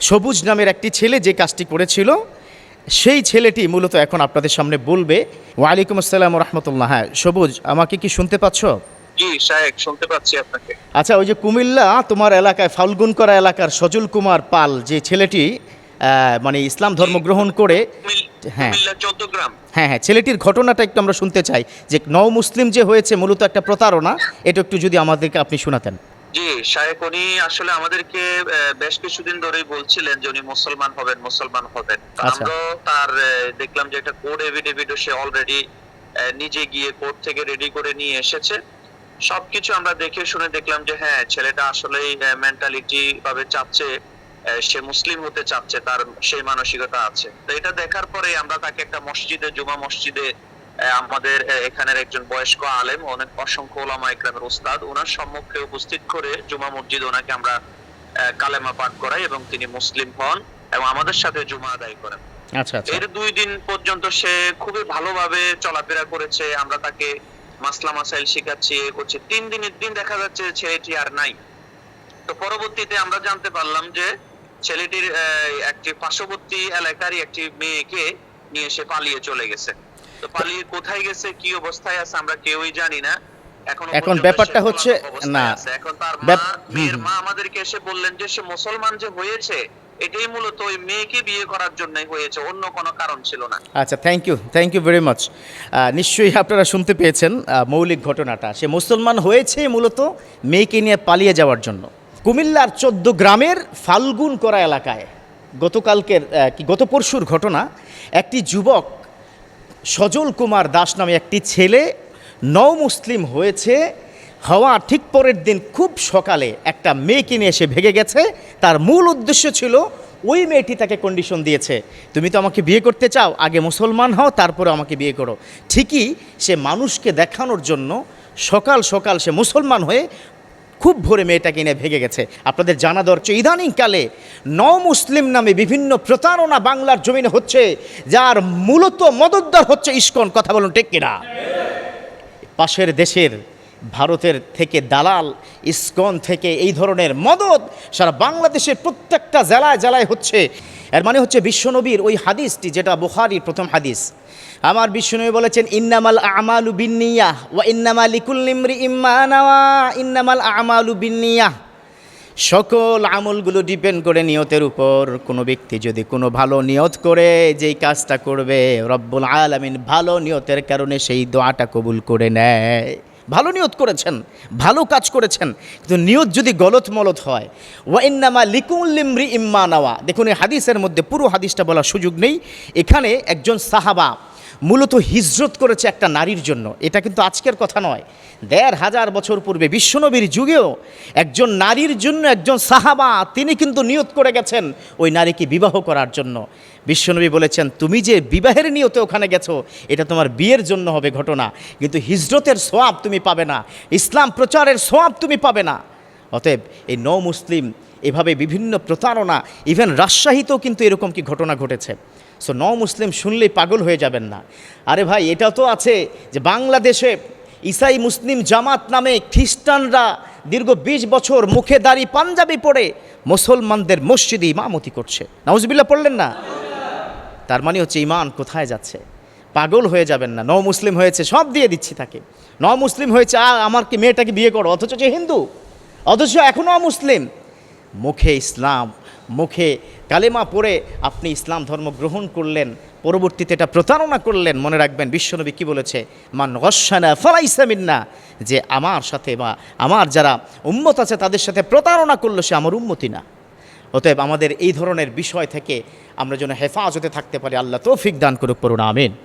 সবুজ নামের একটি ছেলে যে কাজটি করেছিল সেই ছেলেটি মূলত এখন আপনাদের সামনে বলবে ওয়ালাইকুম আসসালাম রহমতুল্লাহ হ্যাঁ সবুজ আমাকে কি শুনতে পাচ্ছ? শুনতে পাচ্ছি আপনাকে। আচ্ছা ওই যে কুমিল্লা তোমার এলাকায় ফাল্গুন করা এলাকার সজল কুমার পাল যে ছেলেটি মানে ইসলাম ধর্ম গ্রহণ করে হ্যাঁ। হ্যাঁ হ্যাঁ ছেলেটির ঘটনাটা একটু আমরা শুনতে চাই যে নও মুসলিম যে হয়েছে মূলত একটা প্রতারণা এটা একটু যদি আমাদেরকে আপনি শোনাতেন। জি শায়েক উনি আসলে আমাদেরকে বেশ কিছুদিন ধরেই বলছিলেন যে উনি মুসলমান হবেন মুসলমান হবেন। আচ্ছা। তার দেখলাম যে একটা কোড এভিডেভিডও সে অলরেডি নিজে গিয়ে কোর্ট থেকে রেডি করে নিয়ে এসেছে। সবকিছু আমরা দেখে শুনে দেখলাম যে হ্যাঁ ছেলেটা আসলেই মেন্টালিটি ভাবে চাচ্ছে সে মুসলিম হতে চাচ্ছে তার সেই মানসিকতা আছে। তো এটা দেখার পরে আমরা তাকে একটা মসজিদে জুমা মসজিদে আমাদের এখানের একজন বয়স্ক আলেম অনেক অসংখ্য ওলামা একরামের উস্তাদ। ওনার সম্মুখে উপস্থিত করে জুমা মসজিদে ওনাকে আমরা কালেমা পাঠ করাই এবং তিনি মুসলিম হন এবং আমাদের সাথে জুমা আদায় করেন। আচ্ছা আচ্ছা। এর দুই দিন পর্যন্ত সে খুবই ভালোভাবে চলাফেরা করেছে। আমরা তাকে মাসলা মাসাইল শিখাচ্ছি এ করছি। তিন দিনের দিন দেখা যাচ্ছে ছেলেটি আর নাই। তো পরবর্তীতে আমরা জানতে পারলাম যে ছেলেটির একটি পার্শ্ববর্তী এলাকারই একটি মেয়েকে নিয়ে সে পালিয়ে চলে গেছে। তো পালিয়ে কোথায় গেছে কি অবস্থায় আছে আমরা কেউই জানি না। এখনও ব্যাপারটা হচ্ছে- না, এখন তার মেয়ের মা আমাদেরকে এসে বললেন যে সে মুসলমান যে হয়েছে এটাই মূলত ওই মেয়েকে বিয়ে করার জন্যই হয়েছে অন্য কোনো কারণ ছিল না। আচ্ছা thank you thank you very much নিশ্চয়ই আপনারা শুনতে পেয়েছেন মৌলিক ঘটনাটা। সে মুসলমান হয়েছে মূলত মেয়েকে নিয়ে পালিয়ে যাওয়ার জন্য। কুমিল্লার চোদ্দ গ্রামের ফাল্গুন করা এলাকায় গতকালকের কি গত পরশুর ঘটনা একটি যুবক সজল কুমার দাস নামে একটি ছেলে নও মুসলিম হয়েছে। হওয়া ঠিক পরের দিন খুব সকালে একটা মেয়ে কিনে এসে ভেগে গেছে। তার মূল উদ্দেশ্য ছিল, ওই মেয়েটি তাকে কন্ডিশন দিয়েছে। তুমি তো আমাকে বিয়ে করতে চাও, আগে মুসলমান হও, তারপরে আমাকে বিয়ে করো। ঠিকই সে মানুষকে দেখানোর জন্য সকাল সকাল সে মুসলমান হয়ে খুব ভোরে মেয়েটাকে নিয়ে ভেঙে গেছে। আপনাদের জানা দরকার ইদানিংকালে ন মুসলিম নামে বিভিন্ন প্রতারণা বাংলার জমিনে হচ্ছে, যার মূলত মদতদার হচ্ছে ইস্কন। কথা বলুন, ঠিক কিনা? পাশের দেশের, ভারতের থেকে দালাল ইস্কন থেকে এই ধরনের মদত সারা বাংলাদেশের প্রত্যেকটা জেলায় জেলায় হচ্ছে। এর মানে হচ্ছে বিশ্বনবীর ওই হাদিসটি, যেটা বুখারির প্রথম হাদিস। আমার বিশ্বনবী বলেছেন, ইন্নামাল আমালু বিন্নিয়া ওয়া ইন্নামাল ইকুল্লিমরি ইম্মানাওয়া ইন্নামাল আমালু বিন্নিয়া। সকল আমলগুলো ডিপেন্ড করে নিয়তের উপর। কোনো ব্যক্তি যদি কোনো ভালো নিয়ত করে, যেই কাজটা করবে, রব্বুল আলামিন ভালো নিয়তের কারণে সেই দোয়াটা কবুল করে নেয়। ভালো নিয়ত করেছেন, ভালো কাজ করেছেন, কিন্তু নিয়ত যদি গলত মলত হয়, ওয়াইন্নামা লিকুল্লিমরি ইম্মা নাওয়া। দেখুন, এই হাদিসের মধ্যে পুরো হাদিসটা বলার সুযোগ নেই। এখানে একজন সাহাবা মূলত হিজরত করেছে একটা নারীর জন্য। এটা কিন্তু আজকের কথা নয়। দেড় হাজার বছর পূর্বে বিশ্বনবীর যুগেও একজন নারীর জন্য একজন সাহাবা, তিনি কিন্তু নিয়ত করে গেছেন ওই নারীকে বিবাহ করার জন্য। বিশ্বনবী বলেছেন, তুমি যে বিবাহের নিয়তে ওখানে গেছো, এটা তোমার বিয়ের জন্য হবে ঘটনা। কিন্তু হিজরতের সোয়াব তুমি পাবে না। ইসলাম প্রচারের সোয়াব তুমি পাবে না। অতএব এই ন মুসলিম এভাবে বিভিন্ন প্রতারণা ইভেন রাজশাহীতেও কিন্তু এরকম কি ঘটনা ঘটেছে। সো ন মুসলিম শুনলেই পাগল হয়ে যাবেন না। আরে ভাই, এটা তো আছে যে বাংলাদেশে ইসাই মুসলিম জামাত নামে খ্রিস্টানরা দীর্ঘ বিশ বছর মুখে দাড়ি পাঞ্জাবি পড়ে মুসলমানদের মসজিদে ইমামতি করছে। নাউজবিল্লা পড়লেন না? তার মানে হচ্ছে ইমান কোথায় যাচ্ছে? পাগল হয়ে যাবেন না। ন মুসলিম হয়েছে, সব দিয়ে দিচ্ছি তাকে। ন মুসলিম হয়েছে, আ, আমার কি মেয়েটাকে বিয়ে করো? অথচ যে হিন্দু। অথচ এখনও মুসলিম মুখে ইসলাম, মুখে কালেমা পড়ে আপনি ইসলাম ধর্ম গ্রহণ করলেন, পরবর্তীতে এটা প্রতারণা করলেন, মনে রাখবেন বিশ্বনবী কি বলেছে? মান গসানা ফলাইসামিন্না যে আমার সাথে বা আমার যারা উম্মত আছে তাদের সাথে প্রতারণা করল সে আমার উন্মতি না। অতএব আমাদের এই ধরনের বিষয় থেকে আমরা যেন হেফাজতে থাকতে পারি, আল্লাহ তৌফিক দান করুক করুন আমিন।